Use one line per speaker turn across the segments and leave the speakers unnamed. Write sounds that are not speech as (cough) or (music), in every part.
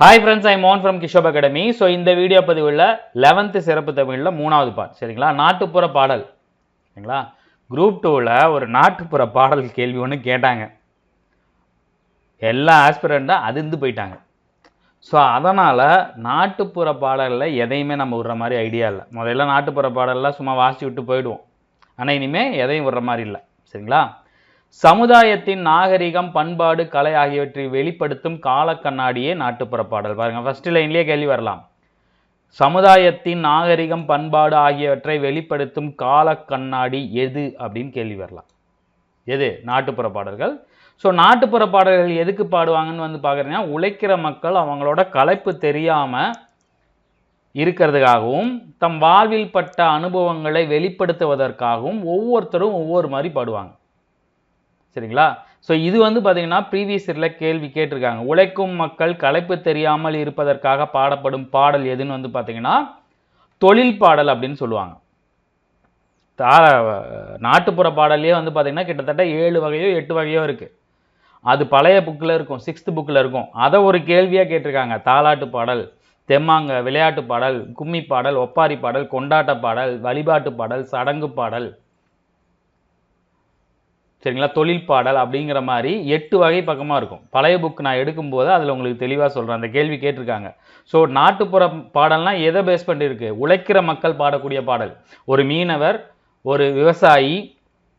Hi friends I மோன் from கிஷோப் academy so இந்த வீடியோ பதிவில் லெவன்த்து சிறப்பு தமிழில் மூணாவது பாட் சரிங்களா? நாட்டுப்புற பாடல் சரிங்களா? குரூப் டூவில் ஒரு நாட்டுப்புற பாடல் கேள்வி ஒன்று கேட்டாங்க. எல்லா ஆஸ்பிரண்ட்டும் அதிர்ந்து போயிட்டாங்க. ஸோ அதனால் நாட்டுப்புற பாடலில் எதையுமே நம்ம விடுற மாதிரி ஐடியா இல்லை. முதல்ல நாட்டுப்புற பாடலெலாம் சும்மா வாசிச்சு விட்டு போயிடுவோம். ஆனால் இனிமேல் எதையும் விடுற மாதிரி இல்லை சரிங்களா? சமுதாயத்தின் நாகரிகம் பண்பாடு கலை ஆகியவற்றை வெளிப்படுத்தும் காலக்கண்ணாடியே நாட்டுப்புற பாடல் பாருங்க ஃபர்ஸ்ட் லைன்லேயே கேள்வி வரலாம். சமுதாயத்தின் நாகரிகம் பண்பாடு ஆகியவற்றை வெளிப்படுத்தும் காலக்கண்ணாடி எது அப்படின்னு கேள்வி வரலாம். எது? நாட்டுப்புற பாடல்கள் ஸோ நாட்டுப்புற பாடல்கள் எதுக்கு பாடுவாங்கன்னு வந்து பார்க்குறீங்கன்னா உழைக்கிற மக்கள் அவங்களோட கலைப்பு தெரியாமல் இருக்கிறதுக்காகவும் தம் வாழ்வில் பட்ட அனுபவங்களை வெளிப்படுத்துவதற்காகவும் ஒவ்வொருத்தரும் ஒவ்வொரு மாதிரி பாடுவாங்க. சரிங்களா? ஸோ இது வந்து பார்த்தீங்கன்னா ப்ரீவியஸ் இயரில் கேள்வி கேட்டிருக்காங்க. உழைக்கும் மக்கள் களைப்பு தெரியாமல் இருப்பதற்காக பாடப்படும் பாடல் எதுன்னு வந்து பார்த்தீங்கன்னா தொழில் பாடல் அப்படின்னு சொல்லுவாங்க. தா நாட்டுப்புற பாடல்லையே வந்து பார்த்தீங்கன்னா கிட்டத்தட்ட ஏழு வகையோ எட்டு வகையோ இருக்குது அது பழைய புக்கில் இருக்கும் சிக்ஸ்த் புக்கில் இருக்கும். அதை ஒரு கேள்வியாக கேட்டிருக்காங்க. தாலாட்டு பாடல் தெம்மாங்க விளையாட்டு பாடல் கும்மி பாடல் ஒப்பாரி பாடல் கொண்டாட்ட பாடல் வழிபாட்டு பாடல் சடங்கு பாடல் சரிங்களா? தொழில் பாடல் அப்படிங்கிற மாதிரி எட்டு வகை பக்கமாக இருக்கும். பழைய புக் நான் எடுக்கும்போது அதில் உங்களுக்கு தெளிவாக சொல்கிறேன் அந்த கேள்வி கேட்டிருக்காங்க. ஸோ நாட்டுப்புற பாடல்னால் எதை பேஸ் பண்ணியிருக்கு உழைக்கிற மக்கள் பாடக்கூடிய பாடல். ஒரு மீனவர் ஒரு விவசாயி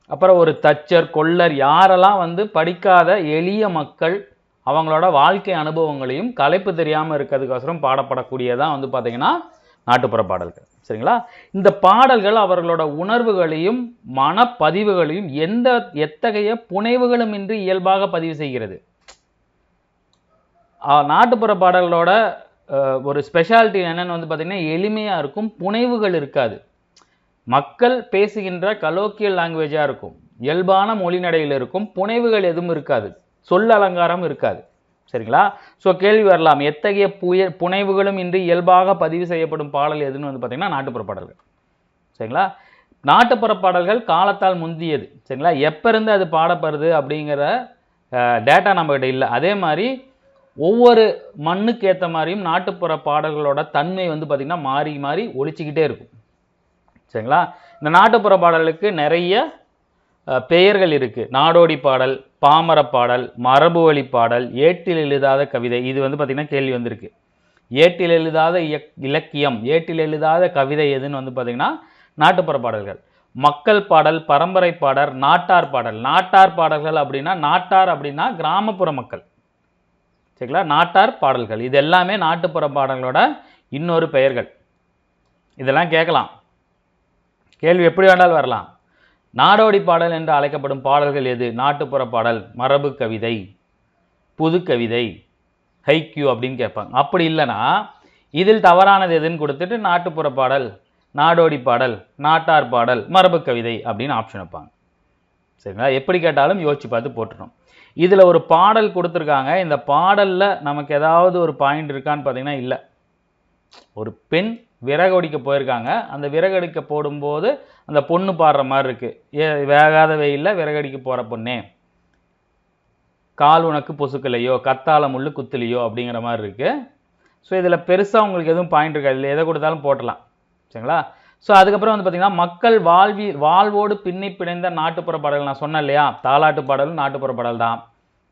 அப்புறம் ஒரு தச்சர் கொள்ளர் யாரெல்லாம் வந்து படிக்காத எளிய மக்கள் அவங்களோட வாழ்க்கை அனுபவங்களையும் கலைப்பு தெரியாமல் இருக்கிறதுக்கோசரம் பாடப்படக்கூடியதான் வந்து பார்த்திங்கன்னா நாட்டுப்புற பாடல்கள். சரிங்களா? இந்த பாடல்கள் அவர்களோட உணர்வுகளையும் மனப்பதிவுகளையும் எந்த எத்தகைய புனைவுகளும் இன்றி இயல்பாக பதிவு செய்கிறது? நாட்டுப்புற பாடல்களோட ஒரு ஸ்பெஷாலிட்டி என்னென்னு வந்து பார்த்திங்கன்னா எளிமையாக இருக்கும் புனைவுகள் இருக்காது. மக்கள் பேசுகின்ற கலோக்கியல் லாங்குவேஜாக இருக்கும். இயல்பான மொழி நடையில் இருக்கும் புனைவுகள் எதுவும் இருக்காது. சொல் அலங்காரம் இருக்காது. சரிங்களா? ஸோ கேள்வி வரலாம். எத்தகைய புய புனைவுகளும் இன்றி இயல்பாக பதிவு செய்யப்படும் பாடல் எதுன்னு வந்து பார்த்தீங்கன்னா நாட்டுப்புற பாடல்கள் சரிங்களா? நாட்டுப்புற பாடல்கள் காலத்தால் முந்தியது. சரிங்களா? எப்போருந்து அது பாடப்படுது அப்படிங்கிற டேட்டா நம்மகிட்ட இல்லை. அதே மாதிரி ஒவ்வொரு மண்ணுக்கு ஏற்ற மாதிரியும் நாட்டுப்புற பாடல்களோட தன்மை வந்து பார்த்திங்கன்னா மாறி மாறி ஒழிச்சிக்கிட்டே இருக்கும். சரிங்களா? இந்த நாட்டுப்புற பாடலுக்கு நிறைய பெயர்கள் இருக்குது நாடோடி பாடல் பாமர பாடல் மரபு வழி பாடல் ஏட்டில் எழுதாத கவிதை. இது வந்து பார்த்திங்கன்னா கேள்வி வந்திருக்கு. ஏட்டில் எழுதாத இலக்கியம் ஏட்டில் எழுதாத கவிதை எதுன்னு வந்து பார்த்திங்கன்னா நாட்டுப்புற பாடல்கள். மக்கள் பாடல் பரம்பரை பாடல் நாட்டார் பாடல். நாட்டார் பாடல்கள் அப்படின்னா நாட்டார் அப்படின்னா கிராமப்புற மக்கள். சரிங்களா? நாட்டார் பாடல்கள். இது எல்லாமே நாட்டுப்புற பாடல்களோட இன்னொரு பெயர்கள். இதெல்லாம் கேட்கலாம். கேள்வி எப்படி வேண்டாலும் வரலாம். நாடோடி பாடல் என்று அழைக்கப்படும் பாடல்கள் எது? நாட்டுப்புற பாடல் மரபு கவிதை புது கவிதை ஹைக்யூ அப்படின்னு கேட்பாங்க. அப்படி இல்லைன்னா இதில் தவறானது எதுன்னு கொடுத்துட்டு நாட்டுப்புற பாடல் நாடோடி பாடல் நாட்டார் பாடல் மரபு கவிதை அப்படின்னு ஆப்ஷன் வைப்பாங்க. சரிங்களா? எப்படி கேட்டாலும் யோசிச்சு பார்த்து போட்டுரும் இதில் ஒரு பாடல் கொடுத்துருக்காங்க. இந்த பாடலில் நமக்கு ஏதாவது ஒரு பாயிண்ட் இருக்கான்னு பார்த்தீங்கன்னா இல்லை. ஒரு பெண் விறகடிக்க போயிருக்காங்க. அந்த விறகடிக்க போடும்போது அந்த பொண்ணு பாடுற மாதிரி இருக்குது ஏ வேகாத வெயிலில் விறகடிக்க போகிற பொண்ணே. கால் உனக்கு பொசுக்கலையோ கத்தால முள்ளு குத்துலையோ அப்படிங்கிற மாதிரி இருக்குது ஸோ இதில் பெருசாக உங்களுக்கு எதுவும் பாயிண்ட் இருக்காது. இல்லை எதை கொடுத்தாலும் போட்டலாம். சரிங்களா? ஸோ அதுக்கப்புறம் வந்து பார்த்தீங்கன்னா மக்கள் வாழ்வி வாழ்வோடு பின்னி பிணைந்த நாட்டுப்புற பாடல் நான் சொன்னேன் இல்லையா? தாலாட்டு பாடலும் நாட்டுப்புற பாடல் தான்.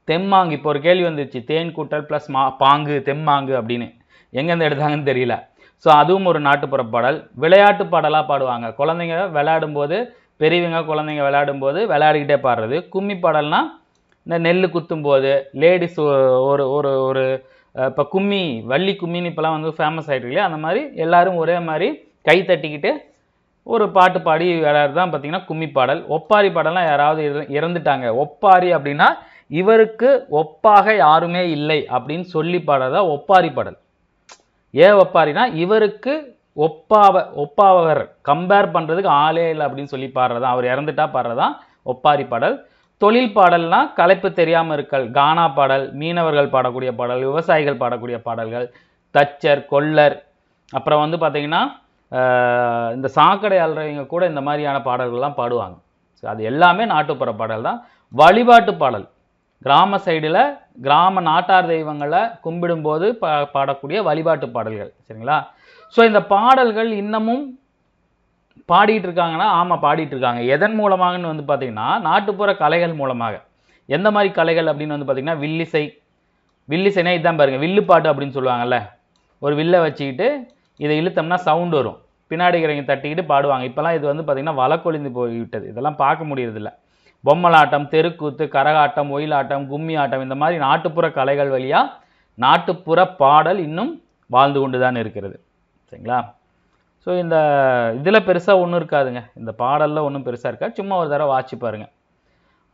தெம்மாங்கு இப்போ ஒரு கேள்வி வந்துச்சு. தேன் கூட்டல் ப்ளஸ் மா பாங்கு தெம்மாங்கு அப்படின்னு. எங்கேருந்து எடுத்தாங்கன்னு தெரியல. ஸோ அதுவும் ஒரு நாட்டுப்புற பாடல். விளையாட்டு பாடலாக பாடுவாங்க. குழந்தைங்க விளையாடும்போது பெரியவங்க குழந்தைங்க விளையாடும்போது விளையாடிக்கிட்டே பாடுறது. கும்மி பாடல்னால் இந்த நெல் குத்தும் போது லேடிஸ் ஒரு ஒரு ஒரு இப்போ கும்மி வள்ளி கும்மின்னு இப்போலாம் வந்து ஃபேமஸ் ஆகிட்டு இல்லையா? அந்த மாதிரி எல்லோரும் ஒரே மாதிரி கை தட்டிக்கிட்டு ஒரு பாட்டு பாடி விளையாடுறது தான் பார்த்தீங்கன்னா கும்மி பாடல். ஒப்பாரி பாடலாம் யாராவது இறந்துட்டாங்க. ஒப்பாரி அப்படின்னா இவருக்கு ஒப்பாக யாருமே இல்லை அப்படின்னு சொல்லி பாடுறதா ஒப்பாரி பாடல். ஏன் ஒப்பாரினா இவருக்கு ஒப்பாவ ஒப்பாவர் கம்பேர் பண்ணுறதுக்கு ஆளே இல்லை அப்படின்னு சொல்லி பாடுறதான் அவர் இறந்துட்டா பாடுறதான் ஒப்பாரி பாடல். தொழில் பாடல்னா கலைப்பு தெரியாமல் இருக்கல் கானா பாடல் மீனவர்கள் பாடக்கூடிய பாடல் விவசாயிகள் பாடக்கூடிய பாடல்கள் தச்சர் கொல்லர். அப்புறம் வந்து பார்த்திங்கன்னா இந்த சாக்கடை அல்றவங்க கூட இந்த மாதிரியான பாடல்கள்லாம் பாடுவாங்க. ஸோ அது எல்லாமே நாட்டுப்புற பாடல் தான் வழிபாட்டு பாடல். கிராம சைடில் கிராம நாட்டார் தெய்வங்களை கும்பிடும்போது பா பாடக்கூடிய வழிபாட்டு பாடல்கள் சரிங்களா? ஸோ இந்த பாடல்கள் இன்னமும் பாடிட்டு இருக்காங்கன்னா ஆமாம் பாடிட்டு இருக்காங்க. எதன் மூலமாகன்னு வந்து பார்த்திங்கன்னா நாட்டுப்புற கலைகள் மூலமாக. எந்த மாதிரி கலைகள் அப்படின்னு வந்து பார்த்திங்கன்னா வில்லிசை. வில்லிசைனா இதான் பாருங்கள் வில்லுப்பாட்டு அப்படின்னு சொல்லுவாங்கல்ல. ஒரு வில்லை வச்சுக்கிட்டு இதை இழுத்தோம்னா சவுண்ட் வரும். பின்னாடி இறங்கி தட்டிக்கிட்டு பாடுவாங்க. இப்போலாம் இது வந்து பார்த்திங்கன்னா வழக்கொழிந்து போய்விட்டது. இதெல்லாம் பார்க்க முடியறதில்ல. பொம்மலாட்டம் தெருக்கூத்து கரகாட்டம் ஒயிலாட்டம் கும்மி ஆட்டம் இந்த மாதிரி நாட்டுப்புற கலைகள் வழியாக நாட்டுப்புற பாடல் இன்னும் வாழ்ந்து கொண்டு தான் இருக்கிறது. சரிங்களா? ஸோ இந்த இதில் பெருசாக ஒன்றும் இருக்காதுங்க. இந்த பாடலில் ஒன்றும் பெருசாக இருக்காது. சும்மா ஒரு தடவை வாட்சி பாருங்கள்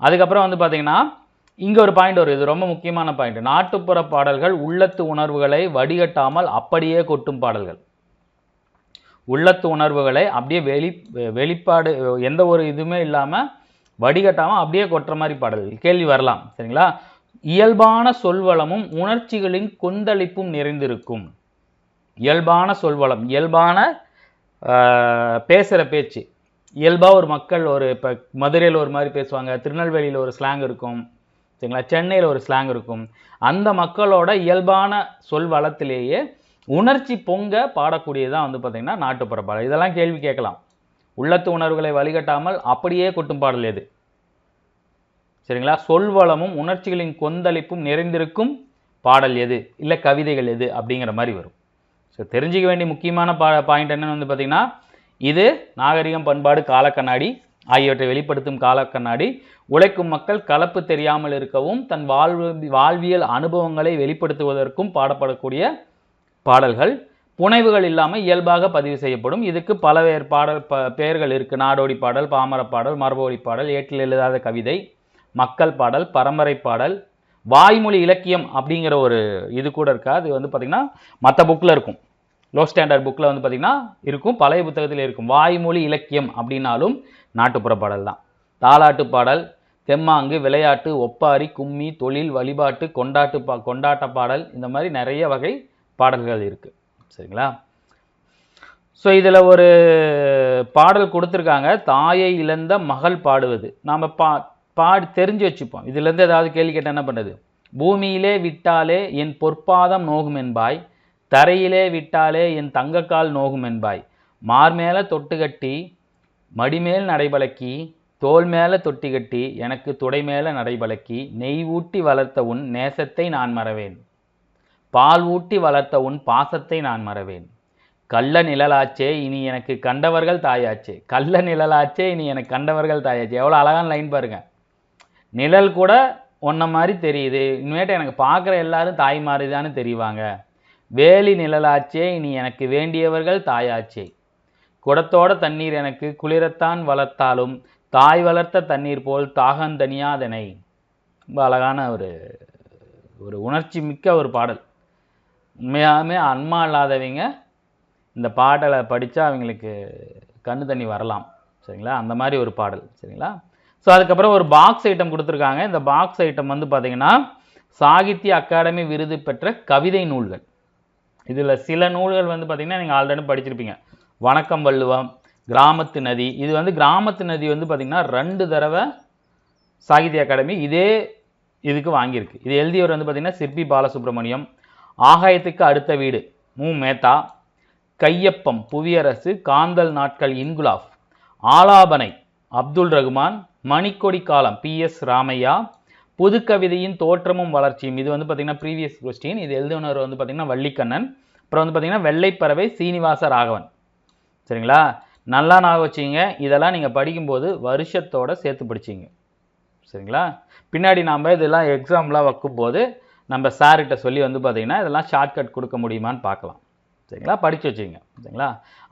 அதுக்கப்புறம் வந்து பார்த்தீங்கன்னா இங்கே ஒரு பாயிண்ட் வரும் இது ரொம்ப முக்கியமான பாயிண்ட் நாட்டுப்புற பாடல்கள் உள்ளத்து உணர்வுகளை வடிகட்டாமல் அப்படியே கொட்டும் பாடல்கள். உள்ளத்து உணர்வுகளை அப்படியே வெளி வெளிப்பாடு எந்த ஒரு இதுவுமே இல்லாமல் வடிகட்டாமல் அப்படியே கொட்டுற மாதிரி பாடல்கள் கேள்வி வரலாம். சரிங்களா? இயல்பான சொல்வளமும் உணர்ச்சிகளின் கொந்தளிப்பும் நிறைந்திருக்கும். இயல்பான சொல்வளம். இயல்பான பேசுகிற பேச்சு. இயல்பாக ஒரு மக்கள் ஒரு இப்போ மதுரையில் ஒரு மாதிரி பேசுவாங்க. திருநெல்வேலியில் ஒரு ஸ்லாங் இருக்கும். சரிங்களா? சென்னையில் ஒரு ஸ்லாங் இருக்கும். அந்த மக்களோட இயல்பான சொல் வளத்திலேயே உணர்ச்சி பொங்க பாடக்கூடியதான் வந்து பார்த்திங்கன்னா நாட்டுப்புற பாடல். இதெல்லாம் கேள்வி கேட்கலாம். உள்ளத்து உணர்வுகளை வழிகட்டாமல் அப்படியே கொட்டும் பாடல் எது? சரிங்களா? சொல்வளமும் உணர்ச்சிகளின் கொந்தளிப்பும் நிறைந்திருக்கும் பாடல் எது? இல்லை கவிதைகள் எது? அப்படிங்கிற மாதிரி வரும். ஸோ தெரிஞ்சிக்க வேண்டிய முக்கியமான பா பாயிண்ட் என்னென்னு வந்து பார்த்திங்கன்னா இது நாகரிகம் பண்பாடு காலக்கண்ணாடி ஆகியவற்றை வெளிப்படுத்தும் காலக்கண்ணாடி உழைக்கும் மக்கள் கலப்பு தெரியாமல் இருக்கவும் தன் வாழ்வு வாழ்வியல் அனுபவங்களை வெளிப்படுத்துவதற்கும் பாடப்படக்கூடிய பாடல்கள். புனைவுகள் இல்லாமல் இயல்பாக பதிவு செய்யப்படும். இதுக்கு பல பாடல் ப பெயர்கள் இருக்குது நாடோடி பாடல் பாமர பாடல் மரபோடி பாடல் ஏட்டில் எழுதாத கவிதை மக்கள் பாடல் பரம்பரை பாடல் வாய்மொழி இலக்கியம் அப்படிங்கிற ஒரு இது கூட இருக்கா? அது வந்து பார்த்திங்கன்னா மற்ற புக்கில் இருக்கும். லோ ஸ்டாண்டர்ட் புக்கில் வந்து பார்த்திங்கன்னா இருக்கும். பழைய புத்தகத்தில் இருக்கும். வாய்மொழி இலக்கியம் அப்படின்னாலும் நாட்டுப்புற பாடல் தான். தாலாட்டு பாடல் தெம்மாங்கு விளையாட்டு ஒப்பாரி கும்மி தொழில் வழிபாட்டு கொண்டாட்டு பா கொண்டாட்ட பாடல் இந்த மாதிரி நிறைய வகை பாடல்கள் இருக்குது சரிங்களா? ஸோ இதில் ஒரு பாடல் கொடுத்துருக்காங்க. தாயை இழந்த மகள் பாடுவது. நாம் பா பாடி தெரிஞ்சு வச்சுப்போம். இதுலேருந்து ஏதாவது கேள்வி கேட்டால் என்ன பண்ணுறது பூமியிலே விட்டாலே என் பொற்பாதம் நோகும் என்பாய் தரையிலே விட்டாலே என் தங்கக்கால் நோகும் என்பாய் மார் மேலே தொட்டு கட்டி மடிமேல் நடைபழக்கி தோல் மேலே தொட்டி கட்டி எனக்கு துடை மேலே நடைபழக்கி நெய் ஊட்டி வளர்த்த உன் நேசத்தை நான் மறவேன். பால் ஊட்டி வளர்த்த உன் பாசத்தை நான் மறவேன். கள்ள நிழலாச்சே இனி எனக்கு கண்டவர்கள் தாயாச்சே. கள்ள நிழலாச்சே இனி எனக்கு கண்டவர்கள் தாயாச்சே. எவ்வளோ அழகான லைன் பாருங்க. நிழல் கூட ஒன்றை மாதிரி தெரியுது. இனிமேட்டு எனக்கு பார்க்குற எல்லாரும் தாய் மாதிரிதான்னு தெரிவாங்க. வேலி நிழலாச்சே இனி எனக்கு வேண்டியவர்கள் தாயாச்சே. குடத்தோட தண்ணீர் எனக்கு குளிரத்தான் வளர்த்தாலும் தாய் வளர்த்த தண்ணீர் போல் தாகந்தனியாதனை ரொம்ப அழகான ஒரு ஒரு உணர்ச்சி மிக்க ஒரு பாடல். உண்மையாலுமே அன்மா இல்லாதவங்க இந்த பாடலை படித்தா அவங்களுக்கு கண்ணு தண்ணி வரலாம். சரிங்களா? அந்த மாதிரி ஒரு பாடல். சரிங்களா? ஸோ அதுக்கப்புறம் ஒரு பாக்ஸ் ஐட்டம் கொடுத்துருக்காங்க. இந்த பாக்ஸ் ஐட்டம் வந்து பார்த்தீங்கன்னா சாகித்ய அகாடமி விருது பெற்ற கவிதை நூல்கள். இதில் சில நூல்கள் வந்து பார்த்திங்கன்னா நீங்கள் ஆல்ரெடி படிச்சிருப்பீங்க. வணக்கம் வள்ளுவம் கிராமத்து நதி. இது வந்து கிராமத்து நதி வந்து பார்த்திங்கன்னா ரெண்டு தடவை சாகித்ய அகாடமி இதே இதுக்கு வாங்கியிருக்கு. இது எழுதியவர் வந்து பார்த்திங்கன்னா சிற்பி பாலசுப்ரமணியம் ஆகாயத்துக்கு அடுத்த வீடு. மு. மேத்தா கையப்பம் புவியரசு காந்தல் நாட்கள் இன்குலாஃப். ஆலாபனை அப்துல் ரகுமான் மணிக்கொடி காலம் பி. எஸ். ராமையா. புதுக்கவிதையின் தோற்றமும் வளர்ச்சியும். இது வந்து பார்த்திங்கன்னா ப்ரீவியஸ் கொஸ்டின் இது எழுதுனர் வந்து பார்த்திங்கன்னா வள்ளிக்கண்ணன். அப்புறம் வந்து பார்த்திங்கன்னா வெள்ளைப்பறவை சீனிவாச ராகவன். சரிங்களா? நல்லா நாக வச்சிங்க இதெல்லாம் நீங்கள் படிக்கும்போது வருஷத்தோடு சேர்த்து படிச்சிங்க. சரிங்களா? பின்னாடி நாம் இதெல்லாம் எக்ஸாம்லாம் வைக்கும்போது நம்ம சார்கிட்ட சொல்லி வந்து பார்த்தீங்கன்னா இதெல்லாம் ஷார்ட்கட் கொடுக்க முடியுமான்னு பார்க்கலாம். சரிங்களா? படித்து வச்சுங்க சரிங்களா?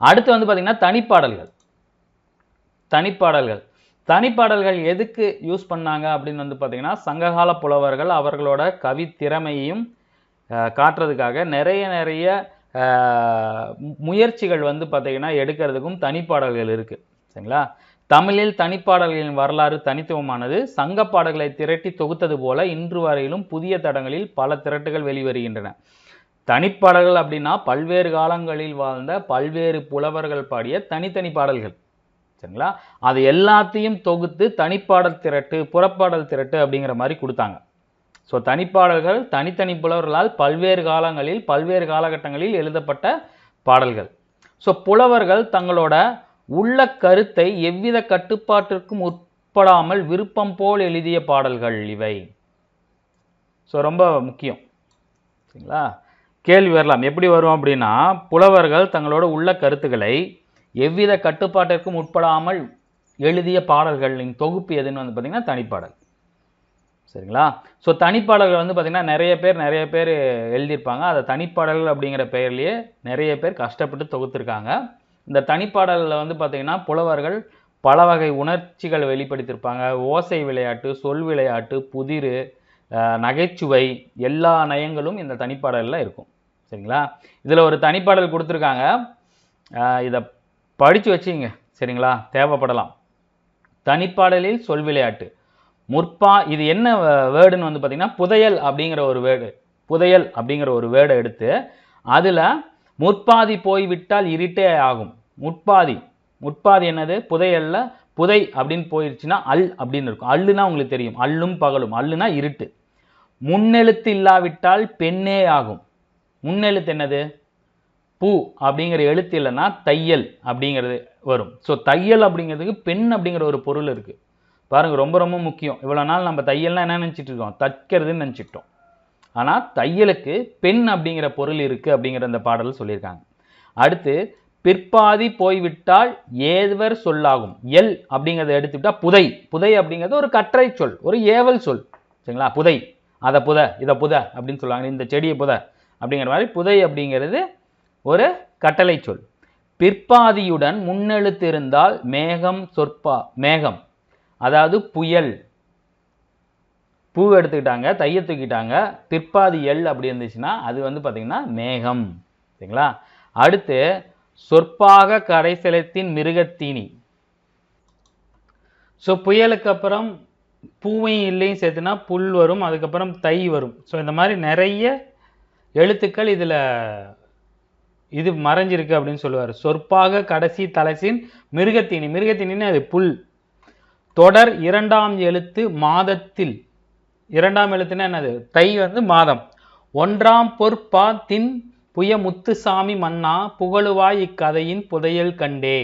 அடுத்து வந்து பார்த்திங்கன்னா தனிப்பாடல்கள். தனிப்பாடல்கள். தனிப்பாடல்கள் எதுக்கு யூஸ் பண்ணாங்க அப்படின்னு வந்து பார்த்திங்கன்னா சங்ககால புலவர்கள் அவர்களோட கவி காட்டுறதுக்காக நிறைய நிறைய முயற்சிகள் வந்து பார்த்திங்கன்னா எடுக்கிறதுக்கும் தனிப்பாடல்கள் இருக்குது சரிங்களா? தமிழில் தனிப்பாடல்களின் வரலாறு தனித்துவமானது. சங்க பாடல்களை திரட்டி தொகுத்தது போல இன்று வரையிலும் புதிய தடங்களில் பல திரட்டுகள் வெளிவருகின்றன. தனிப்பாடல்கள் அப்படின்னா பல்வேறு காலங்களில் வாழ்ந்த பல்வேறு புலவர்கள் பாடிய தனித்தனி பாடல்கள். சரிங்களா? அது எல்லாத்தையும் தொகுத்து தனிப்பாடல் திரட்டு புறப்பாடல் திரட்டு அப்படிங்கிற மாதிரி கொடுத்தாங்க. ஸோ தனிப்பாடல்கள் தனித்தனி புலவர்களால் பல்வேறு காலங்களில் பல்வேறு காலகட்டங்களில் எழுதப்பட்ட பாடல்கள். ஸோ புலவர்கள் தங்களோட உள்ள கருத்தை எவ்வித கட்டுப்பாட்டிற்கும் உட்படாமல் விருப்பம் போல் எழுதிய பாடல்கள் இவை. ஸோ ரொம்ப முக்கியம். சரிங்களா? கேள்வி வரலாம். எப்படி வரும் அப்படின்னா புலவர்கள் தங்களோட உள்ள கருத்துக்களை எவ்வித கட்டுப்பாட்டிற்கும் உட்படாமல் எழுதிய பாடல்களின் தொகுப்பு எதுன்னு வந்து பார்த்தீங்கன்னா தனிப்பாடல். சரிங்களா? ஸோ தனிப்பாடல்கள் வந்து பார்த்திங்கன்னா நிறைய பேர் நிறைய பேர் எழுதியிருப்பாங்க. அதை தனிப்பாடல்கள் அப்படிங்கிற பெயர்லேயே நிறைய பேர் கஷ்டப்பட்டு தொகுத்துருக்காங்க. இந்த தனிப்பாடலில் வந்து பார்த்திங்கன்னா புலவர்கள் பல வகை உணர்ச்சிகள் வெளிப்படுத்தியிருப்பாங்க. ஓசை விளையாட்டு சொல் விளையாட்டு புதிர் நகைச்சுவை எல்லா நயங்களும் இந்த தனிப்பாடலில் இருக்கும். சரிங்களா? இதில் ஒரு தனிப்பாடல் கொடுத்துருக்காங்க. இதை படித்து வச்சுங்க. சரிங்களா? தேவைப்படலாம். தனிப்பாடலில் சொல் விளையாட்டு. முற்பா இது என்ன வேர்டுன்னு வந்து பார்த்திங்கன்னா புதையல் அப்படிங்கிற ஒரு வேர்டு. புதையல் அப்படிங்கிற ஒரு வேர்டை எடுத்து அதில் முற்பாதி போய்விட்டால் இருட்டே ஆகும். முட்பாதி. முட்பாதி என்னது? புதையல்ல புதை அப்படின்னு போயிடுச்சுன்னா அல் அப்படின்னு இருக்கும். அல்லுனா உங்களுக்கு தெரியும். அல்லும் பகலும். அல்லுனா இருட்டு. முன்னெழுத்து இல்லாவிட்டால் பெண்ணே ஆகும். முன்னெழுத்து என்னது? பூ அப்படிங்கிற எழுத்து இல்லைன்னா தையல் அப்படிங்கிறது வரும். ஸோ தையல் அப்படிங்கிறதுக்கு பெண் அப்படிங்கிற ஒரு பொருள் இருக்குது பாருங்கள் ரொம்ப ரொம்ப முக்கியம். இவ்வளோ நாள் நம்ம தையல்னால் என்ன நினச்சிட்டு இருக்கோம்? தைக்கிறதுன்னு நினச்சிட்டோம். ஆனால் தையலுக்கு பெண் அப்படிங்கிற பொருள் இருக்குது அப்படிங்கிற அந்த பாடல் சொல்லியிருக்காங்க. அடுத்து பிற்பாதி போய்விட்டால் ஏதுவர் சொல்லாகும். எல் அப்படிங்கிறத எடுத்துக்கிட்டா புதை. புதை அப்படிங்கிறது ஒரு கற்றை சொல் ஒரு ஏவல் சொல். சரிங்களா? புதை. அதை புத இதை புத அப்படின்னு சொல்லுவாங்க இந்த செடியை புத அப்படிங்கிற மாதிரி புதை அப்படிங்கிறது ஒரு கட்டளை சொல். பிற்பாதியுடன் முன்னெழுத்து இருந்தால் மேகம் சொற்பா மேகம். அதாவது புயல். பூ எடுத்துக்கிட்டாங்க தைய தூக்கிட்டாங்க. பிற்பாதி எல் அப்படி இருந்துச்சுன்னா அது வந்து பார்த்திங்கன்னா மேகம். சரிங்களா? அடுத்து சொற்பாக கரைசலத்தின் மிருகத்தீனி. ஸோ புயலுக்கு அப்புறம் பூவையும் இல்லையும் சேர்த்துனா புல் வரும் அதுக்கப்புறம் தை வரும். ஸோ இந்த மாதிரி நிறைய எழுத்துக்கள் இதில் இது மறைஞ்சிருக்கு அப்படின்னு சொல்லுவார். சொற்பாக கடைசி தலைசின் மிருகத்தீனி. மிருகத்தீனின்னு அது புல். தொடர் இரண்டாம் எழுத்து மாதத்தில். இரண்டாம் எழுத்துன்னா என்னது? தை வந்து மாதம். ஒன்றாம் பொற்பா தின் புய முத்துசாமி மன்னா புகழுவாய் இக்கதையின் புதையல் கண்டே.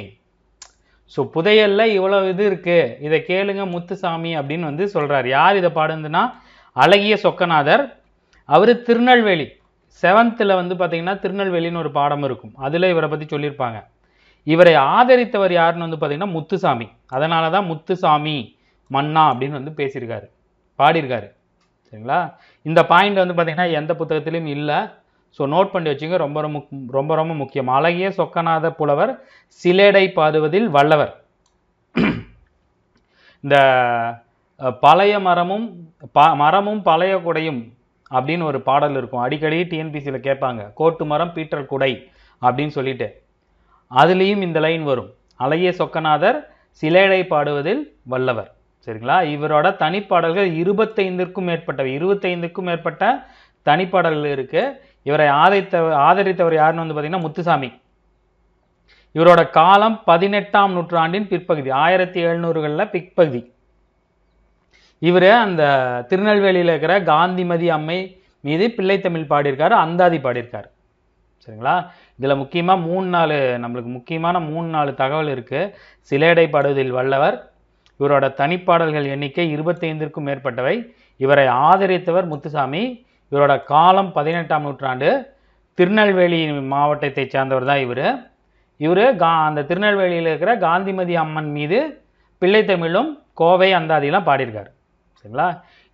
ஸோ புதையல்ல இவ்வளவு இது இருக்கு. இதை கேளுங்க முத்துசாமி அப்படின்னு வந்து சொல்றார். யார் இதை பாடுதுன்னா அழகிய சொக்கநாதர். அவர் திருநெல்வேலி. செவன்த்தில் வந்து பார்த்தீங்கன்னா திருநெல்வேலின்னு ஒரு பாடம் இருக்கும். அதில் இவரை பற்றி சொல்லியிருப்பாங்க. இவரை ஆதரித்தவர் யாருன்னு வந்து பார்த்தீங்கன்னா முத்துசாமி. அதனால தான் முத்துசாமி மன்னா அப்படின்னு வந்து பேசியிருக்காரு. பாடியிருக்காரு. சரிங்களா? இந்த பாயிண்ட் வந்து பார்த்தீங்கன்னா எந்த புத்தகத்திலையும் இல்லை. ஸோ நோட் பண்ணி வச்சுங்க. ரொம்ப ரொம்ப முக்- ரொம்ப ரொம்ப முக்கியம். அழகிய சொக்கநாத புலவர் சிலேடை பாடுவதில் வல்லவர். (clears throat) இந்த பழைய மரமும் ப மரமும் பழைய குடையும் அப்படின்னு ஒரு பாடல் இருக்கும். அடிக்கடி டிஎன்பிசியில் கேட்பாங்க. கோட்டு மரம் பீட்டர் குடை அப்படின்னு சொல்லிட்டு. அதுலேயும் இந்த லைன் வரும். அழகிய சொக்கநாதர் சிலேடை பாடுவதில் வல்லவர். சரிங்களா? இவரோட தனிப்பாடல்கள் இருபத்தைந்திற்கும் மேற்பட்டவை. இருபத்தைந்துக்கும் மேற்பட்ட தனிப்பாடல்கள் இருக்குது இவரை ஆதரித்த ஆதரித்தவர் யாருன்னு வந்து பார்த்தீங்கன்னா முத்துசாமி. இவரோட காலம் பதினெட்டாம் நூற்றாண்டின் பிற்பகுதி ஆயிரத்தி எழுநூறுகளில் பிற்பகுதி. இவர் அந்த திருநெல்வேலியில் இருக்கிற காந்திமதி அம்மை மீது பிள்ளைத்தமிழ் பாடியிருக்காரு அந்தாதி பாடியிருக்காரு. சரிங்களா? இதில் முக்கியமாக மூணு நாலு நம்மளுக்கு முக்கியமான மூணு நாலு தகவல் இருக்குது சிலேடை பாடுவதில் வல்லவர் இவரோட தனிப்பாடல்கள் எண்ணிக்கை இருபத்தைந்திற்கும் மேற்பட்டவை. இவரை ஆதரித்தவர் முத்துசாமி இவரோட காலம் பதினெட்டாம் நூற்றாண்டு. திருநெல்வேலி மாவட்டத்தை சேர்ந்தவர் தான் இவர். இவர் கா அந்த திருநெல்வேலியில் இருக்கிற காந்திமதி அம்மன் மீது பிள்ளைத்தமிழும் கோவை அந்தாதியெல்லாம் பாடியிருக்கார். சரிங்களா?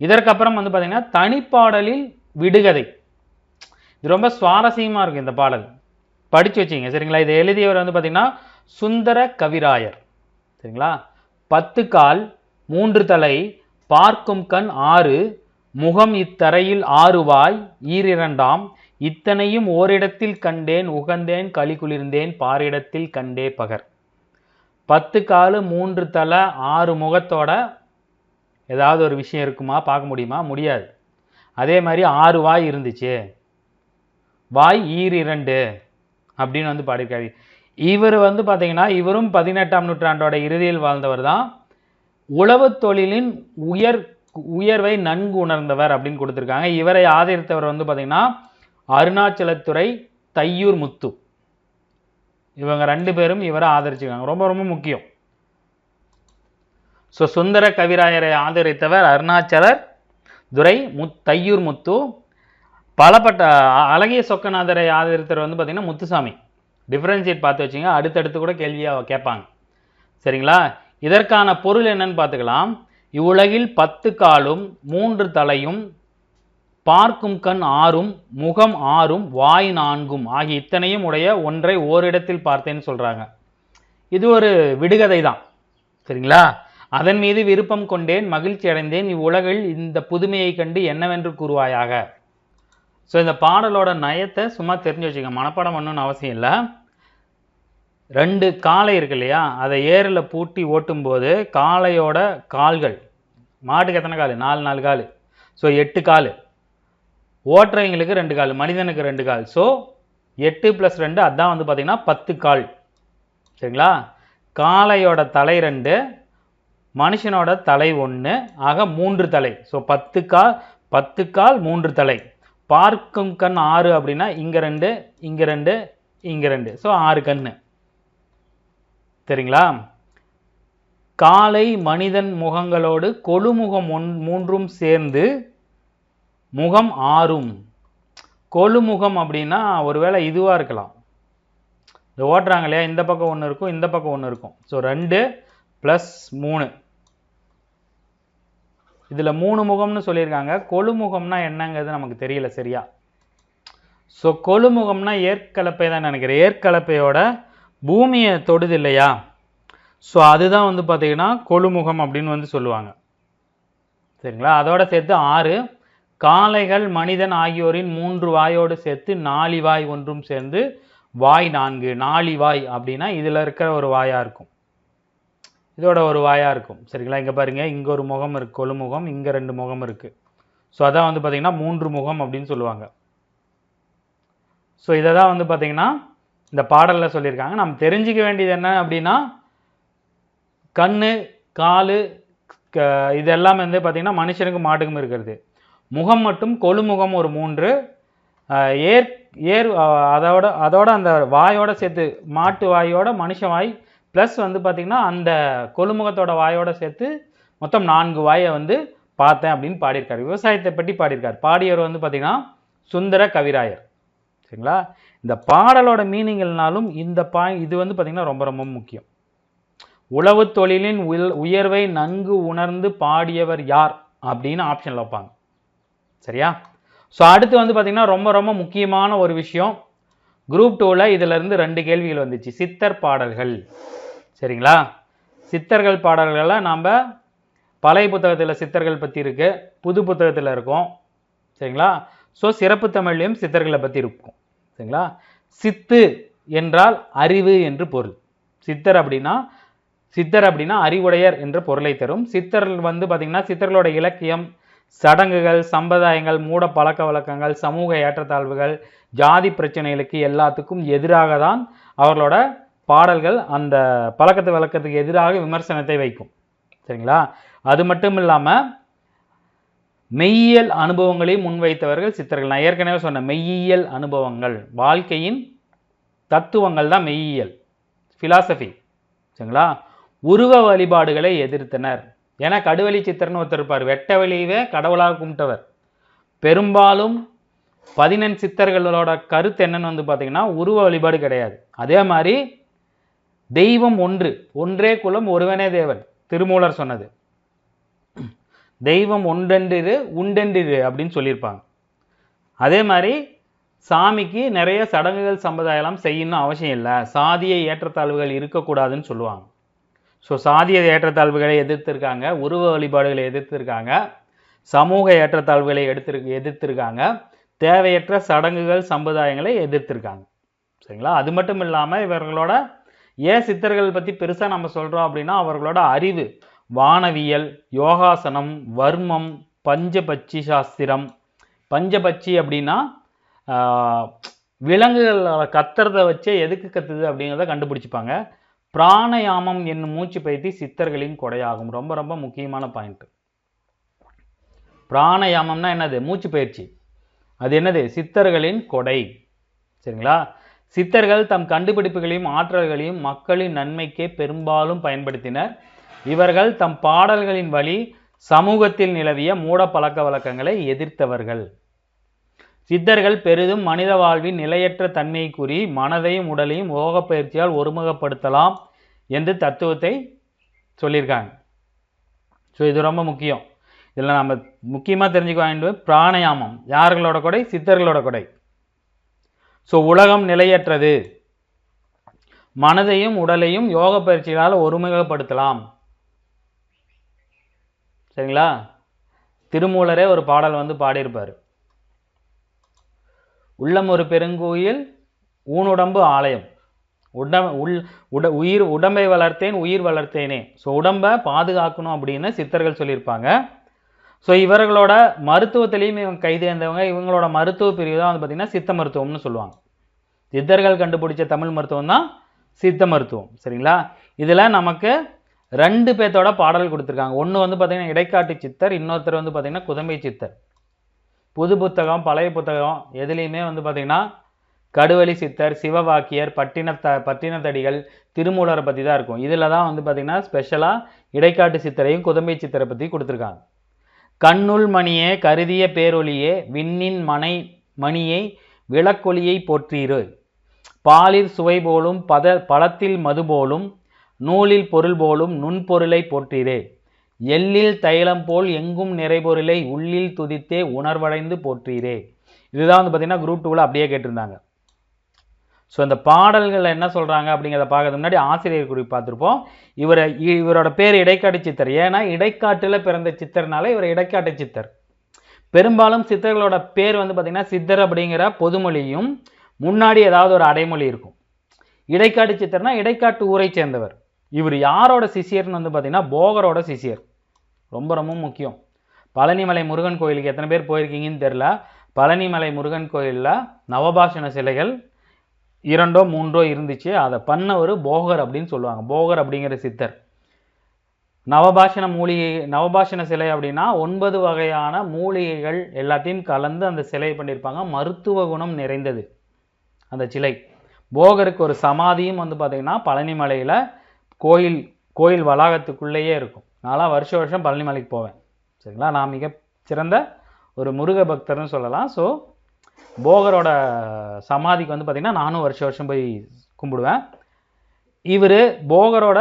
இதற்கப்புறம் வந்து பார்த்திங்கன்னா தனிப்பாடலில் விடுகதை. இது ரொம்ப சுவாரஸ்யமாக இருக்கும் இந்த பாடல். படிச்சு வச்சிங்க சரிங்களா? இதை எழுதியவர் வந்து பார்த்திங்கன்னா சுந்தர கவிராயர். சரிங்களா? பத்து கால் மூன்று தலை பார்க்கும் கண் ஆறு முகம் இத்தரையில் ஆறு வாய் ஈரிரண்டாம் இத்தனையும் ஓரிடத்தில் கண்டேன் உகந்தேன் களி குளிர்ந்தேன் பாரிடத்தில் கண்டே பகர். பத்து காலு மூன்று தலை ஆறு முகத்தோட ஏதாவது ஒரு விஷயம் இருக்குமா பார்க்க முடியுமா? முடியாது. அதே மாதிரி ஆறு வாய் இருந்துச்சு. வாய் ஈர் இரண்டு அப்படின்னு வந்து பாடியிருக்காரு. இவர் வந்து பார்த்தீங்கன்னா இவரும் பதினெட்டாம் நூற்றாண்டோட இறுதியில் வாழ்ந்தவர் தான். உழவுத் தொழிலின் உயர் உயர்வை நன்கு உணர்ந்தவர் அப்படின்னு கொடுத்துருக்காங்க. இவரை ஆதரித்தவர் வந்து பார்த்தீங்கன்னா அருணாச்சலத்துறை தையூர் முத்து. இவங்க ரெண்டு பேரும் இவரை ஆதரிச்சிருக்காங்க. ரொம்ப ரொம்ப முக்கியம். ஸோ சுந்தர கவிராயரை ஆதரித்தவர் அருணாச்சலர் துரை முத் தையூர் முத்து. பலப்பட்ட அழகிய சொக்கநாதரை ஆதரித்தவர் வந்து பார்த்தீங்கன்னா முத்துசாமி. டிஃபரன்ஷியேட் பார்த்து வச்சிங்க. அடுத்தடுத்து கூட கேள்வியாக கேட்பாங்க. சரிங்களா? இதற்கான பொருள் என்னன்னு பார்த்துக்கலாம். இவ்வுலகில் பத்து காலும் மூன்று தலையும் பார்க்கும் கண் ஆறும் முகம் ஆறும் வாய் நான்கும். ஆகிய இத்தனையும் உடைய ஒன்றை ஓரிடத்தில் பார்த்தேன்னு சொல்கிறாங்க இது ஒரு விடுகதை தான் சரிங்களா? அதன் மீது விருப்பம் கொண்டேன் மகிழ்ச்சி அடைந்தேன். இவ்வுலகில் இந்த புதுமையை கண்டு என்னவென்று கூறுவாயாக? ஸோ இந்த பாடலோட நயத்தை சும்மா தெரிஞ்சு வச்சுக்க மனப்பாடம் பண்ணணும்னு அவசியம் இல்லை. ரெண்டு காளை இருக்கு இல்லையா? அதை ஏரில் பூட்டி ஓட்டும்போது காளையோட கால்கள். மாட்டுக்கு எத்தனை கால்? நாலு நாலு கால். ஸோ எட்டு கால். ஓட்டுறவங்களுக்கு ரெண்டு கால். மனிதனுக்கு ரெண்டு கால். ஸோ எட்டு ப்ளஸ் ரெண்டு அதான் வந்து பார்த்திங்கன்னா பத்து கால். சரிங்களா? காளையோட தலை ரெண்டு மனுஷனோட தலை ஒன்று ஆக மூன்று தலை. ஸோ பத்து கால் பத்து கால் மூன்று தலை. பார்க்கும் கண் ஆறு அப்படின்னா இங்கே ரெண்டு இங்கே ரெண்டு இங்கே ரெண்டு. ஸோ ஆறு கண்ணு. சரிங்களா காலை மனிதன் முகங்களோடு கொழுமுகம் ஒன் மூன்றும் சேர்ந்து முகம் ஆறும். கொழுமுகம் அப்படின்னா ஒருவேளை இதுவாக இருக்கலாம். இந்த ஓட்டுறாங்க இல்லையா? இந்த பக்கம் ஒன்று இருக்கும் இந்த பக்கம் ஒன்று இருக்கும். ஸோ ரெண்டு ப்ளஸ் மூணு. இதில் மூணு முகம்னு சொல்லியிருக்காங்க. கொழுமுகம்னா என்னங்கிறது நமக்கு தெரியல சரியா? ஸோ கொழுமுகம்னா ஏற்கலப்பை தான் நினைக்கிறேன். ஏற்கலப்பையோட பூமியை தொடுது இல்லையா ஸோ அதுதான் வந்து பார்த்தீங்கன்னா கொழுமுகம் அப்படின்னு வந்து சொல்லுவாங்க. சரிங்களா? அதோட சேர்த்து ஆறு. காளைகள் மனிதன் ஆகியோரின் மூன்று வாயோடு சேர்த்து நாலிவாய் ஒன்றும் சேர்ந்து வாய் நான்கு. நாலிவாய் அப்படின்னா இதில் இருக்கிற ஒரு வாயாக இருக்கும். இதோட ஒரு வாயாக இருக்கும். சரிங்களா? இங்கே பாருங்க. இங்கே ஒரு முகம் இருக்குது கொழுமுகம். இங்கே ரெண்டு முகம் இருக்குது ஸோ அதான் வந்து பார்த்தீங்கன்னா மூன்று முகம் அப்படின்னு சொல்லுவாங்க. ஸோ இதை தான் வந்து பார்த்திங்கன்னா இந்த பாடலில் சொல்லியிருக்காங்க. நம்ம தெரிஞ்சுக்க வேண்டியது என்ன அப்படின்னா கண் காலு க இது எல்லாமே வந்து பார்த்திங்கன்னா மனுஷனுக்கும் மாட்டுக்கும் இருக்கிறது. முகம் மட்டும் கொழுமுகம் ஒரு மூன்று. ஏர் ஏர் அதோட அதோட அந்த வாயோட சேர்த்து மாட்டு வாயோட மனுஷ வாய் ப்ளஸ் வந்து பார்த்திங்கன்னா அந்த கொழுமுகத்தோட வாயோட சேர்த்து மொத்தம் நான்கு வாயை வந்து பார்த்தேன் அப்படின்னு பாடியிருக்கார். விவசாயத்தை பற்றி பாடியிருக்கார். பாடியவர் வந்து பார்த்திங்கன்னா சுந்தர கவிராயர். சரிங்களா? இந்த பாடலோட மீனிங்னாலும் இந்த பா இது வந்து பார்த்திங்கன்னா ரொம்ப ரொம்ப முக்கியம். உழவு தொழிலின் உயர் உயர்வை நன்கு உணர்ந்து பாடியவர் யார் அப்படின்னு ஆப்ஷனில் வைப்பாங்க. சரியா? ஸோ அடுத்து வந்து பார்த்திங்கன்னா ரொம்ப ரொம்ப முக்கியமான ஒரு விஷயம். குரூப் டூவில் இதிலிருந்து ரெண்டு கேள்விகள் வந்துச்சு. சித்தர் பாடல்கள். சரிங்களா? சித்தர்கள் பாடல்களை நாம் பழைய புத்தகத்தில் சித்தர்கள் பற்றி இருக்குது புது புத்தகத்தில் இருக்கும். சரிங்களா? ஸோ சிறப்பு தமிழ்லையும் சித்தர்களை பற்றி இருக்கும். சரிங்களா? சித்து என்றால் அறிவு என்று பொருள். சித்தர் அப்படின்னா சித்தர் அப்படின்னா அறிவுடையர் என்ற பொருளை தரும். சித்தர் வந்து பார்த்திங்கன்னா சித்தர்களோட இலக்கியம் சடங்குகள் சம்பிரதாயங்கள் மூட பழக்க வழக்கங்கள் சமூக ஏற்றத்தாழ்வுகள் ஜாதி பிரச்சனைகளுக்கு எல்லாத்துக்கும் எதிராக தான் அவர்களோட பாடல்கள் அந்த பழக்கத்து வழக்கத்துக்கு எதிராக விமர்சனத்தை வைக்கும். சரிங்களா? அது மட்டும் இல்லாமல் மெய்யியல் அனுபவங்களை முன்வைத்தவர்கள் சித்தர்கள். நான் ஏற்கனவே சொன்ன மெய்யியல் அனுபவங்கள். வாழ்க்கையின் தத்துவங்கள் தான் மெய்யியல். ஃபிலாசபி சரிங்களா? உருவ வழிபாடுகளை எதிர்த்தனர். ஏன்னா கடுவெளி சித்தர்னு ஒருத்தர் இருப்பார். வெட்ட வெளியவே கடவுளாக கும்பிட்டவர். பெரும்பாலும் பதினெண் சித்தர்களோட கருத்து என்னன்னு வந்து பார்த்தீங்கன்னா உருவ வழிபாடு கிடையாது. அதே மாதிரி தெய்வம் ஒன்று. ஒன்றே குலம் ஒருவனே தேவன். திருமூலர் சொன்னது. தெய்வம் ஒன்றென்றிரு உண்டென்றிரு அப்படின்னு சொல்லியிருப்பாங்க. அதே மாதிரி சாமிக்கு நிறைய சடங்குகள் சம்பிரதாயம்லாம் செய்யணும் அவசியம் இல்லை. சாதிய ஏற்றத்தாழ்வுகள் இருக்கக்கூடாதுன்னு சொல்லுவாங்க. ஸோ சாதிய ஏற்றத்தாழ்வுகளை எதிர்த்திருக்காங்க உருவ வழிபாடுகளை எதிர்த்திருக்காங்க சமூக ஏற்றத்தாழ்வுகளை எடுத்திரு எதிர்த்திருக்காங்க தேவையற்ற சடங்குகள் சம்பிரதாயங்களை எதிர்த்திருக்காங்க. சரிங்களா? அது மட்டும் இல்லாமல் இவர்களோட ஏன் சித்தர்கள் பற்றி பெருசாக நம்ம சொல்கிறோம் அப்படின்னா அவர்களோட அறிவு வானவியல் யோகாசனம் வர்மம் பஞ்சபட்சி சாஸ்திரம் பஞ்சபட்சி அப்படின்னா விலங்குகள் கத்துறத வச்சே எதுக்கு கத்துது அப்படிங்கிறத கண்டுபிடிச்சிப்பாங்க. பிராணயாமம் என்னும் மூச்சு பயிற்சி சித்தர்களின் கொடையாகும். ரொம்ப ரொம்ப முக்கியமான பாயிண்ட். பிராணயாமம்னா என்னது? மூச்சு பயிற்சி. அது என்னது? சித்தர்களின் கொடை. சரிங்களா? சித்தர்கள் தம் கண்டுபிடிப்புகளையும் ஆற்றல்களையும் மக்களின் நன்மைக்கே பெரும்பாலும் பயன்படுத்தினர். இவர்கள் தம் பாடல்களின் வழி சமூகத்தில் நிலவிய மூட பழக்க வழக்கங்களை எதிர்த்தவர்கள். சித்தர்கள் பெரிதும் மனித வாழ்வின் நிலையற்ற தன்மையை கூறி மனதையும் உடலையும் யோக பயிற்சியால் ஒருமுகப்படுத்தலாம் என்று தத்துவத்தை சொல்லியிருக்காங்க. ஸோ இது ரொம்ப முக்கியம். இதில் நம்ம முக்கியமாக தெரிஞ்சுக்க வேண்டியது பிராணயாமம் யார்களோட கொடை? சித்தர்களோட கொடை. ஸோ உலகம் நிலையற்றது. மனதையும் உடலையும் யோக பயிற்சிகளால் ஒருமுகப்படுத்தலாம். சரிங்களா? திருமூலரே ஒரு பாடல் வந்து பாடியிருப்பார். உள்ளம் ஒரு பெருங்கோயில் ஊனுடம்பு ஆலயம். உடம் உள் உட உயிர் உடம்பை வளர்த்தேன் உயிர் வளர்த்தேனே. ஸோ உடம்பை பாதுகாக்கணும் அப்படின்னு சித்தர்கள் சொல்லியிருப்பாங்க. ஸோ இவர்களோட மருத்துவத்திலையும் இவங்க கைதேர்ந்தவங்க இவங்களோட மருத்துவ பிரிவு தான் வந்து பார்த்திங்கன்னா சித்த மருத்துவம்னு சொல்லுவாங்க. சித்தர்கள் கண்டுபிடிச்ச தமிழ் மருத்துவம் தான் சித்த மருத்துவம் சரிங்களா? இதில் நமக்கு ரெண்டு பேர்த்தோட பாடல் கொடுத்துருக்காங்க. ஒன்று வந்து பார்த்திங்கன்னா இடைக்காட்டு சித்தர் இன்னொருத்தர் வந்து பார்த்திங்கன்னா குதம்பை சித்தர். புது புத்தகம் பழைய புத்தகம் எதுலேயுமே வந்து பார்த்திங்கன்னா கடுவலி சித்தர் சிவவாக்கியர் பட்டினத்த பட்டினத்தடிகள் திருமூலரை பற்றி தான் இருக்கும். இதில் தான் வந்து பார்த்திங்கன்னா ஸ்பெஷலாக இடைக்காட்டு சித்தரையும் குதம்பை சித்தரை பற்றி கொடுத்துருக்காங்க. கண்ணுள் மணியே கருதிய பேரொழியே விண்ணின் மனை மணியை விளக்கொலியை போற்றீரு. பாலில் சுவை போலும் பத பழத்தில் மது போலும் நூலில் பொருள் போலும் நுண்பொருளை போற்றீரே எள்ளில் தைலம் போல் எங்கும் நிறைபொருளை உள்ளில் துதித்தே உணர்வடைந்து போற்றீரே இதுதான் வந்து பார்த்தீங்கன்னா குரூப் டூவில் அப்படியே கேட்டிருந்தாங்க. ஸோ இந்த பாடல்கள் என்ன சொல்கிறாங்க அப்படிங்கிறத பார்க்கறதுக்கு முன்னாடி ஆசிரியர் குறிப்பு பார்த்துருப்போம். இவரை இ- இவரோட பேர் இடைக்காட்டு சித்தர். ஏன்னா இடைக்காட்டில் பிறந்த சித்தர்னால இவர் இடைக்காட்டு சித்தர். பெரும்பாலும் சித்தர்களோட பேர் வந்து பார்த்திங்கன்னா சித்தர் அப்படிங்கிற பொதுமொழியும் முன்னாடி ஏதாவது ஒரு அடைமொழி இருக்கும். இடைக்காட்டு சித்தர்னா இடைக்காட்டு ஊரை சேர்ந்தவர். இவர் யாரோட சிஷியர்னு வந்து பார்த்திங்கன்னா போகரோட சிஷியர். ரொம்ப ரொம்ப முக்கியம். பழனிமலை முருகன் கோயிலுக்கு எத்தனை பேர் போயிருக்கீங்கன்னு தெரில பழனிமலை முருகன் கோயிலில் நவபாஷண சிலைகள் இரண்டோ மூன்றோ இருந்துச்சு. அதை பண்ணவர் போகர் அப்படின்னு சொல்லுவாங்க. போகர் அப்படிங்கிற சித்தர். நவபாஷண மூலிகை நவபாஷண சிலை அப்படின்னா ஒன்பது வகையான மூலிகைகள் எல்லாத்தையும் கலந்து அந்த சிலையை பண்ணியிருப்பாங்க. மருத்துவ குணம் நிறைந்தது அந்த சிலை. போகருக்கு ஒரு சமாதியும் வந்து பார்த்திங்கன்னா பழனிமலையில் கோயில் கோயில் வளாகத்துக்குள்ளேயே இருக்கும். நான்லாம் வருஷம் வருஷம் பழனிமலைக்கு போவேன். சரிங்களா? நான் மிக சிறந்த ஒரு முருக பக்தர்னு சொல்லலாம். ஸோ போகரோட சமாதிக்கு வந்து பார்த்திங்கன்னா நானும் வருஷம் வருஷம் போய் கும்பிடுவேன். இவர் போகரோட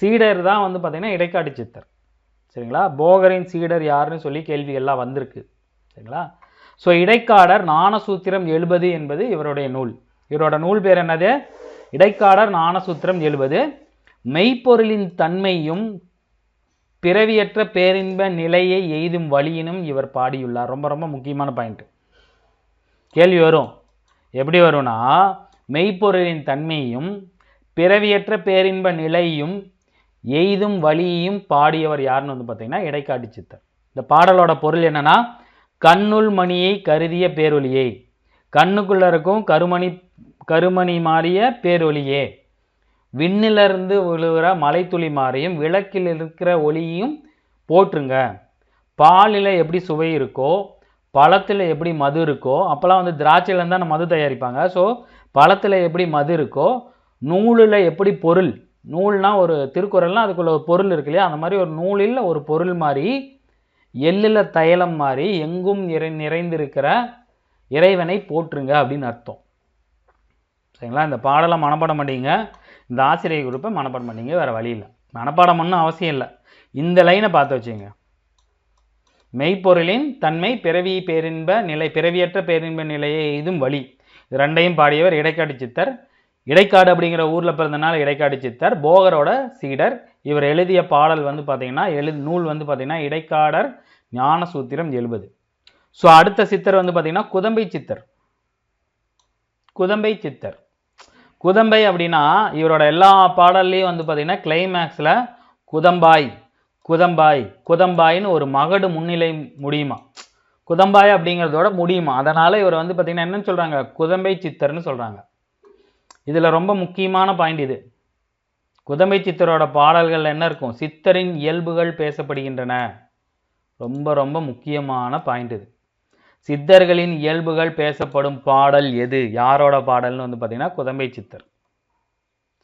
சீடர் தான் வந்து பார்த்திங்கன்னா இடைக்காட்டு சித்தர். சரிங்களா? போகரின் சீடர் யாருன்னு சொல்லி கேள்விகள்லாம் வந்திருக்கு. சரிங்களா? ஸோ இடைக்காடர் ஞானசூத்திரம் எழுபது என்பது இவருடைய நூல். இவரோட நூல் பேர் என்னது? இடைக்காடர் ஞானசூத்திரம் எழுபது. மெய்ப்பொருளின் தன்மையும் பிறவியற்ற பேரின்ப நிலையை எய்தும் வழியினும் இவர் பாடியுள்ளார். ரொம்ப ரொம்ப முக்கியமான பாயிண்ட் கேள்வி வரும். எப்படி வரும்னா மெய்ப்பொருளின் தன்மையும் பிறவியற்ற பேரின்ப நிலையும் எய்தும் வழியையும் பாடியவர் யாருன்னு வந்து பார்த்தீங்கன்னா இடைக்காட்டு சித்தர். இந்த பாடலோட பொருள் என்னன்னா கண்ணுள் மணியை கருதிய பேரொளியை. கண்ணுக்குள்ள இருக்கும் கருமணி கருமணி மாறிய பேரொலியே விண்ணிலிருந்து விழுகிற மலைத்துளி மாறியும் விளக்கில் இருக்கிற ஒளியும் போற்றுங்க. பாலில் எப்படி சுவை இருக்கோ பழத்தில் எப்படி மது இருக்கோ அப்போல்லாம் வந்து திராட்சையிலேருந்து தான் மது தயாரிப்பாங்க. ஸோ பழத்தில் எப்படி மது இருக்கோ நூலில் எப்படி பொருள் நூல்னால் ஒரு திருக்குறள்னால் அதுக்குள்ள ஒரு பொருள் இருக்கு இல்லையா? அந்த மாதிரி ஒரு நூலில் ஒரு பொருள் மாதிரி எள்ளில் தைலம் மாதிரி எங்கும் நிறை நிறைந்திருக்கிற இறைவனை போற்றுங்க அப்படின்னு அர்த்தம். சரிங்களா? இந்த பாடலை மனப்பட பண்ணிங்க. இந்த ஆசிரியர் குரூப்பை மனப்பாடம் பண்ணிங்க வேறு வழி இல்லை. மனப்பாடம் பண்ணணும் அவசியம் இல்லை. இந்த லைனை பார்த்து வச்சுங்க. மெய்ப்பொருளின் தன்மை பிறவி பேரின்ப நிலை பிறவியற்ற பேரின்ப நிலையை இதுவும் வழி. இது ரெண்டையும் பாடியவர் இடைக்காடு சித்தர் இடைக்காடு அப்படிங்கிற ஊரில் பிறந்தனால இடைக்காடு சித்தர் போகரோட சீடர். இவர் எழுதிய பாடல் வந்து பார்த்தீங்கன்னா எழு நூல் வந்து பார்த்திங்கன்னா இடைக்காடர் ஞான சூத்திரம் எழுபது. ஸோ அடுத்த சித்தர் வந்து பார்த்திங்கன்னா குதம்பை சித்தர். குதம்பை சித்தர். குதம்பை அப்படின்னா இவரோட எல்லா பாடல்லையும் வந்து பார்த்தீங்கன்னா கிளைமேக்ஸில் குதம்பாய் குதம்பாய் குதம்பாய்னு ஒரு மகடு முன்னிலை முடியுமா? குதம்பாய் அப்படிங்கிறதோட முடியுமா? அதனால் இவர் வந்து பார்த்திங்கன்னா என்னன்னு சொல்கிறாங்க குதம்பை சித்தர்னு சொல்கிறாங்க இதில் ரொம்ப முக்கியமான பாயிண்ட் இது. குதம்பை சித்தரோட பாடல்கள் என்ன இருக்கும்? சித்தரின் இயல்புகள் பேசப்படுகின்றன. ரொம்ப ரொம்ப முக்கியமான பாயிண்ட் இது. சித்தர்களின் இயல்புகள் பேசப்படும் பாடல் எது? யாரோட பாடல்னு வந்து பார்த்தீங்கன்னா குதம்பை சித்தர்.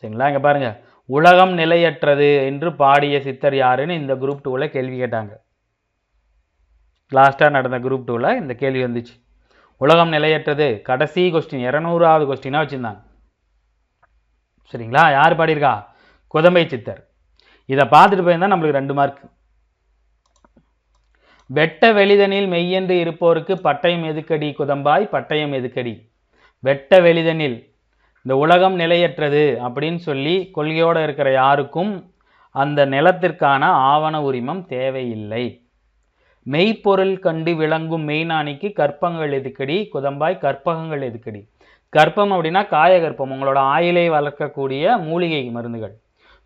சரிங்களா? இங்கே பாருங்க. உலகம் நிலையற்றது என்று பாடிய சித்தர் யாருன்னு இந்த குரூப் டூவில் கேள்வி கேட்டாங்க. லாஸ்ட்டாக நடந்த குரூப் டூவில் இந்த கேள்வி வந்துச்சு. உலகம் நிலையற்றது. கடைசி கொஸ்டின் இரநூறாவது கொஸ்டினாக வச்சுருந்தாங்க. சரிங்களா? யார் பாடியிருக்கா? குதம்பை சித்தர். இதை பார்த்துட்டு போயிருந்தால் நம்மளுக்கு ரெண்டு மார்க் வெட்ட வெளிதனில் மெய்யென்று இருப்போருக்கு பட்டயம் எதுக்கடி குதம்பாய்? பட்டயம் எதுக்கடி? வெட்ட வெளிதனில் இந்த உலகம் நிலையற்றது அப்படின்னு சொல்லி கொள்கையோடு இருக்கிற யாருக்கும் அந்த நிலத்திற்கான ஆவண உரிமம் தேவையில்லை. மெய்ப்பொருள் கண்டு விளங்கும் மெய்நாணிக்கு கற்பங்கள் எதுக்கடி? குதம்பாய் கற்பகங்கள் எதுக்கடி? கற்பம் அப்படின்னா காயகற்பம் உங்களோட ஆயிலை வளர்க்கக்கூடிய மூலிகை மருந்துகள்.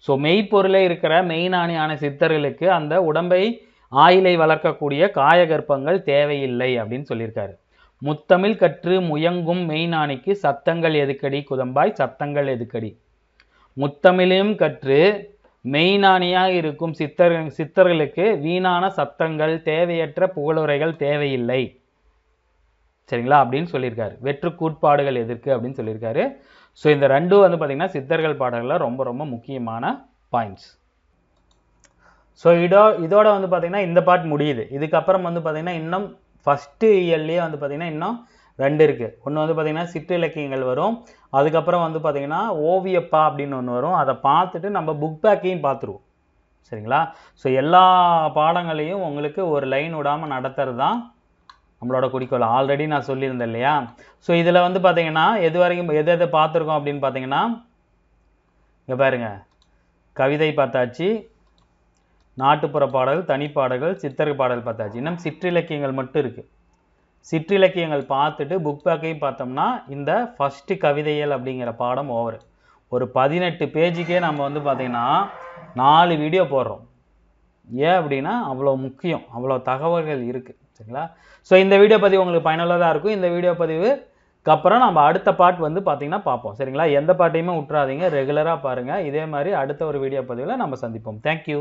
ஸோ மெய்ப்பொருளே இருக்கிற மெய்நாணியான சித்தர்களுக்கு அந்த உடம்பை ஆயிலை வளர்க்கக்கூடிய காயகற்பங்கள் தேவையில்லை அப்படின்னு சொல்லியிருக்காரு. முத்தமிழ் கற்று முயங்கும் மெய்நாணிக்கு சத்தங்கள் எதுக்கடி? குதம்பாய் சத்தங்கள் எதுக்கடி? முத்தமிழையும் கற்று மெய்நாணியாக இருக்கும் சித்தர் சித்தர்களுக்கு வீணான சத்தங்கள் தேவையற்ற புகழுரைகள் தேவையில்லை. சரிங்களா? அப்படின்னு சொல்லியிருக்காரு. வெற்று கூட்பாடுகள் எதிர்க்கு அப்படின்னு சொல்லியிருக்காரு. ஸோ இந்த ரெண்டும் வந்து பார்த்தீங்கன்னா சித்தர்கள் பாடல்களில் ரொம்ப ரொம்ப முக்கியமான பாயிண்ட்ஸ் ஸோ இதோ இதோட வந்து பார்த்திங்கன்னா இந்த பார்ட் முடியுது. இதுக்கப்புறம் வந்து பார்த்திங்கன்னா இன்னும் ஃபஸ்ட்டு இயர்லேயே வந்து பார்த்திங்கன்னா இன்னும் ரெண்டு இருக்குது ஒன்று வந்து பார்த்தீங்கன்னா சிற்றிலக்கியங்கள் வரும். அதுக்கப்புறம் வந்து பார்த்திங்கன்னா ஓவியப்பா அப்படின்னு ஒன்று வரும். அதை பார்த்துட்டு நம்ம புக் பேக்கையும் பார்த்துருவோம். சரிங்களா? ஸோ எல்லா பாடங்களையும் உங்களுக்கு ஒரு லைன் விடாமல் நடத்துறது தான் நம்மளோட குறிக்கோள். ஆல்ரெடி நான் சொல்லியிருந்தேன் இல்லையா? ஸோ இதில் வந்து பார்த்திங்கன்னா எது வரைக்கும் எது எதை பார்த்துருக்கோம் அப்படின்னு பார்த்தீங்கன்னா இங்கே பாருங்க. கவிதை பார்த்தாச்சு. நாட்டுப்புற பாடல் தனிப்பாடல்கள் சித்தர் பாடல் பார்த்தாச்சு. இன்னும் சிற்றிலக்கியங்கள் மட்டும் இருக்குது சிற்றிலக்கியங்கள் பார்த்துட்டு புக் பேக்கையும் பார்த்தோம்னா இந்த ஃபஸ்ட்டு கவிதைகள் அப்படிங்கிற பாடம் ஓவர் ஒரு பதினெட்டு பேஜுக்கே நம்ம வந்து பார்த்திங்கன்னா நாலு வீடியோ போடுறோம். ஏன் அப்படின்னா அவ்வளோ முக்கியம். அவ்வளோ தகவல்கள் இருக்குது சரிங்களா? ஸோ இந்த வீடியோ பதிவு உங்களுக்கு பயனுள்ளதாக இருக்கும். இந்த வீடியோ பதிவுக்கு அப்புறம் நம்ம அடுத்த பாட் வந்து பார்த்திங்கன்னா பார்ப்போம். சரிங்களா? எந்த பாட்டையுமே விட்றாதீங்க ரெகுலராக பாருங்கள் இதே மாதிரி அடுத்த ஒரு வீடியோ பதிவில் நம்ம சந்திப்போம். தேங்க்யூ